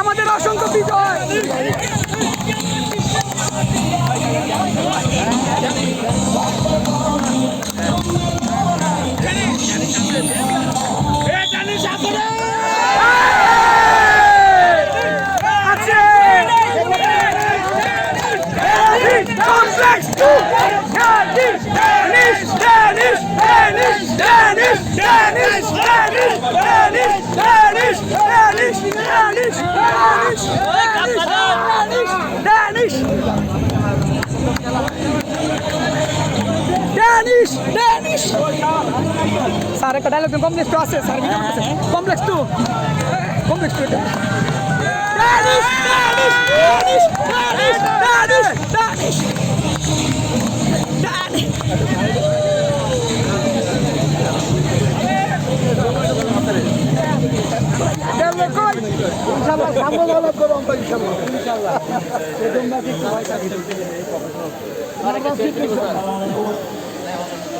আমাদের অসংখ্য বিজয়। Danish! Danish! Danish! Danish! Danish! Danish! Sir, একটা ডায়লগ কমপ্লেক্স টু আছে sir complex too complex too Danish! Danish! Danish! ইনশাল্লাহ সামনে ভালো করো আমরা ইনশাল্লাহ ইনশাল্লাহ তোমরা কি ভয় থাকি